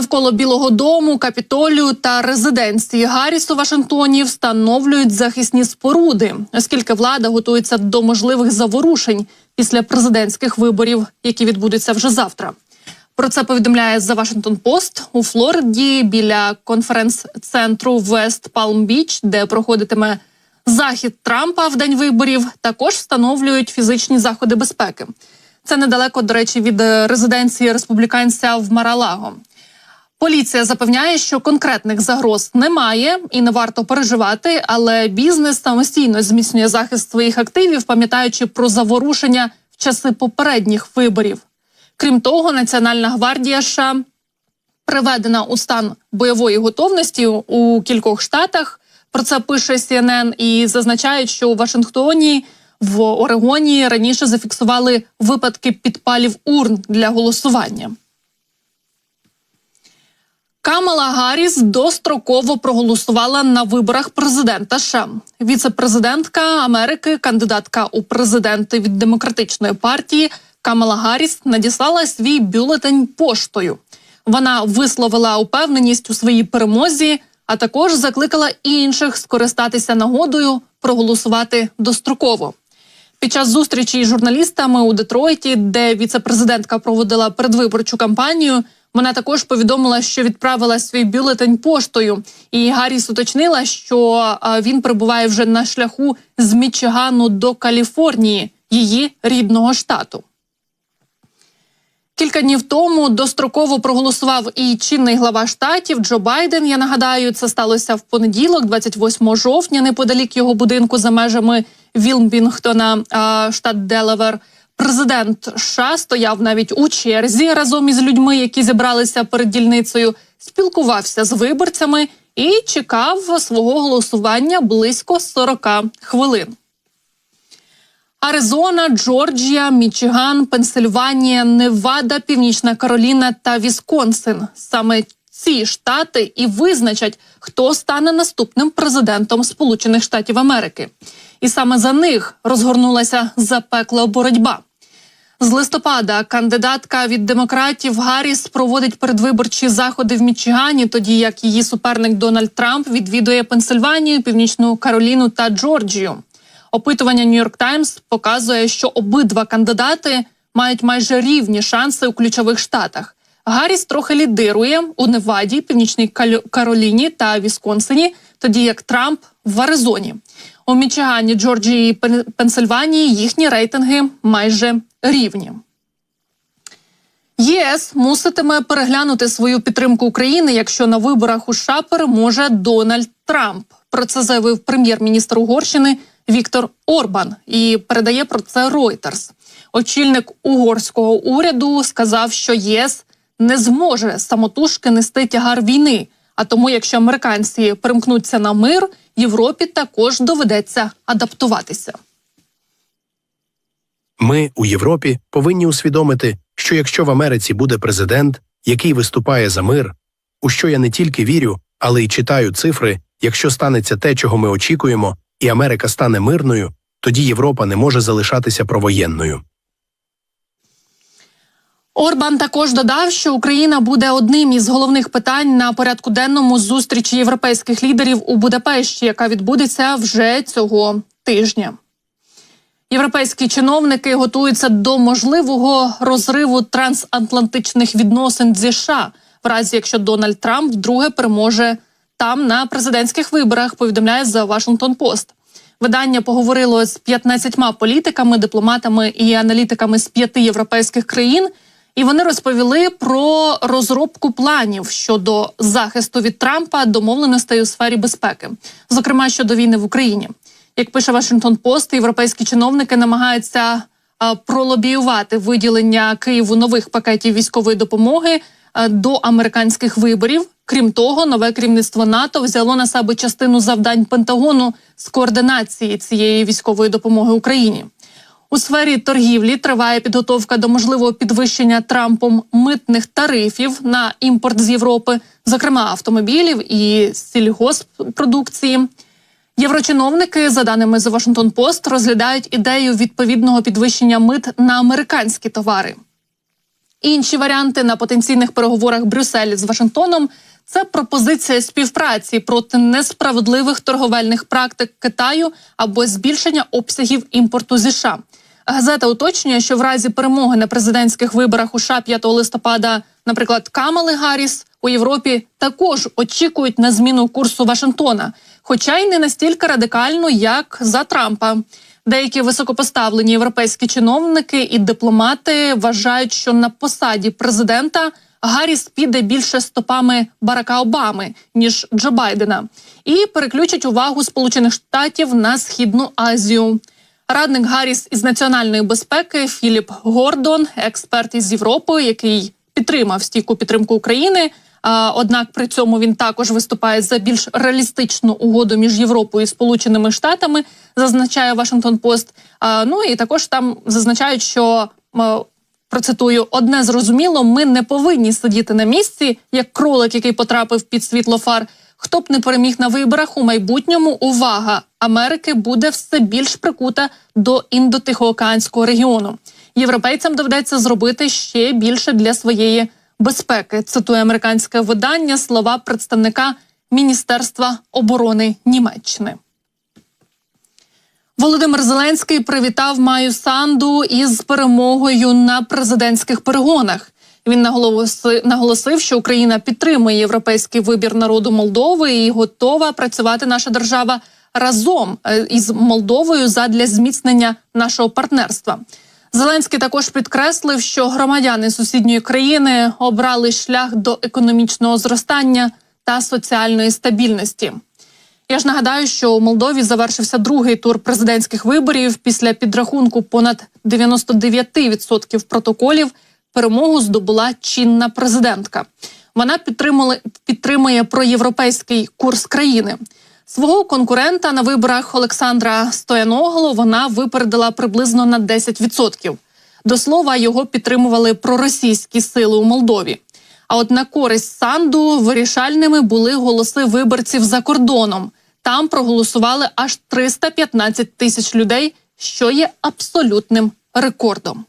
Навколо Білого Дому, Капітолію та резиденції Гарріс у Вашингтоні встановлюють захисні споруди, оскільки влада готується до можливих заворушень після президентських виборів, які відбудуться вже завтра. Про це повідомляє The Washington Post у Флориді біля конференц-центру Вест Палм Біч, де проходитиме захід Трампа в день виборів. Також встановлюють фізичні заходи безпеки. Це недалеко, до речі, від е, резиденції республіканця в Маралаго. Поліція запевняє, що конкретних загроз немає і не варто переживати, але бізнес самостійно зміцнює захист своїх активів, пам'ятаючи про заворушення в часи попередніх виборів. Крім того, Національна гвардія США приведена у стан бойової готовності у кількох штатах. Про це пише CNN і зазначають, що у Вашингтоні в Орегоні раніше зафіксували випадки підпалів урн для голосування. Камала Гарріс достроково проголосувала на виборах президента США. Віце-президентка Америки, кандидатка у президенти від демократичної партії Камала Гарріс надіслала свій бюлетень поштою. Вона висловила упевненість у своїй перемозі, а також закликала інших скористатися нагодою проголосувати достроково. Під час зустрічі з журналістами у Детройті, де віце-президентка проводила передвиборчу кампанію, вона також повідомила, що відправила свій бюлетень поштою. І Гарріс уточнила, що він перебуває вже на шляху з Мічигану до Каліфорнії, її рідного штату. Кілька днів тому достроково проголосував і чинний глава штатів Джо Байден. Я нагадаю, це сталося в понеділок, 28 жовтня, неподалік його будинку за межами Вілмбінгтона, штат Делавер. Президент США стояв навіть у черзі разом із людьми, які зібралися перед дільницею, спілкувався з виборцями і чекав свого голосування близько 40 хвилин. Аризона, Джорджія, Мічиган, Пенсильванія, Невада, Північна Кароліна та Вісконсин. Саме ці штати і визначать, хто стане наступним президентом Сполучених Штатів Америки. І саме за них розгорнулася запекла боротьба. З листопада кандидатка від демократів Гарріс проводить передвиборчі заходи в Мічигані, тоді як її суперник Дональд Трамп відвідує Пенсильванію, Північну Кароліну та Джорджію. Опитування Нью-Йорк Таймс показує, що обидва кандидати мають майже рівні шанси у ключових штатах. Гарріс трохи лідирує у Неваді, Північній Кароліні та Вісконсині, тоді як Трамп в Аризоні. У Мічигані, Джорджії і Пенсильванії їхні рейтинги майже рівні. ЄС муситиме переглянути свою підтримку України, якщо на виборах у США переможе Дональд Трамп. Про це заявив прем'єр-міністр Угорщини Віктор Орбан і передає про це Reuters. Очільник угорського уряду сказав, що ЄС не зможе самотужки нести тягар війни. А тому, якщо американці перемкнуться на мир, Європі також доведеться адаптуватися. Ми у Європі повинні усвідомити, що якщо в Америці буде президент, який виступає за мир, у що я не тільки вірю, але й читаю цифри, якщо станеться те, чого ми очікуємо, і Америка стане мирною, тоді Європа не може залишатися провоєнною. Орбан також додав, що Україна буде одним із головних питань на порядку денному зустрічі європейських лідерів у Будапешті, яка відбудеться вже цього тижня. Європейські чиновники готуються до можливого розриву трансатлантичних відносин зі США, в разі якщо Дональд Трамп вдруге переможе там на президентських виборах. Повідомляє за Washington Post. Видання поговорило з 15 політиками, дипломатами і аналітиками з п'яти європейських країн. І вони розповіли про розробку планів щодо захисту від Трампа домовленостей у сфері безпеки, зокрема щодо війни в Україні. Як пише Вашингтон Пост, європейські чиновники намагаються а, пролобіювати виділення Києву нових пакетів військової допомоги а, до американських виборів. Крім того, нове керівництво НАТО взяло на себе частину завдань Пентагону з координації цієї військової допомоги Україні. У сфері торгівлі триває підготовка до можливого підвищення Трампом митних тарифів на імпорт з Європи, зокрема автомобілів і сільгоспродукції. Єврочиновники, за даними The Washington Post, розглядають ідею відповідного підвищення мит на американські товари. Інші варіанти на потенційних переговорах Брюсселі з Вашингтоном це пропозиція співпраці проти несправедливих торговельних практик Китаю або збільшення обсягів імпорту зі США. Газета уточнює, що в разі перемоги на президентських виборах у США 5 листопада, наприклад, Камали Гарріс у Європі також очікують на зміну курсу Вашингтона, хоча й не настільки радикально, як за Трампа. Деякі високопоставлені європейські чиновники і дипломати вважають, що на посаді президента Гарріс піде більше стопами Барака Обами ніж Джо Байдена, і переключить увагу Сполучених Штатів на східну Азію. Радник Гарріс із національної безпеки Філіп Гордон, експерт із Європи, який підтримав стійку підтримку України. Однак при цьому він також виступає за більш реалістичну угоду між Європою і Сполученими Штатами, зазначає Вашингтон Пост. Ну і також там зазначають, що процитую одне зрозуміло: ми не повинні сидіти на місці, як кролик, який потрапив під світло фар. Хто б не переміг на виборах у майбутньому, увага Америки буде все більш прикута до індотихоокеанського регіону. Європейцям доведеться зробити ще більше для своєї безпеки. Цитує американське видання слова представника Міністерства оборони Німеччини. Володимир Зеленський привітав Маю Санду із перемогою на президентських перегонах. Він наголосив, що Україна підтримує європейський вибір народу Молдови і готова працювати наша держава разом е, із Молдовою задля зміцнення нашого партнерства. Зеленський також підкреслив, що громадяни сусідньої країни обрали шлях до економічного зростання та соціальної стабільності. Я ж нагадаю, що у Молдові завершився другий тур президентських виборів. Після підрахунку понад 99% протоколів перемогу здобула чинна президентка. Вона підтримали, підтримує проєвропейський курс країни. Свого конкурента на виборах Олександра Стояногло вона випередила приблизно на 10%. До слова, його підтримували проросійські сили у Молдові. А от на користь Санду вирішальними були голоси виборців за кордоном. Там проголосували аж 315 тисяч людей, що є абсолютним рекордом.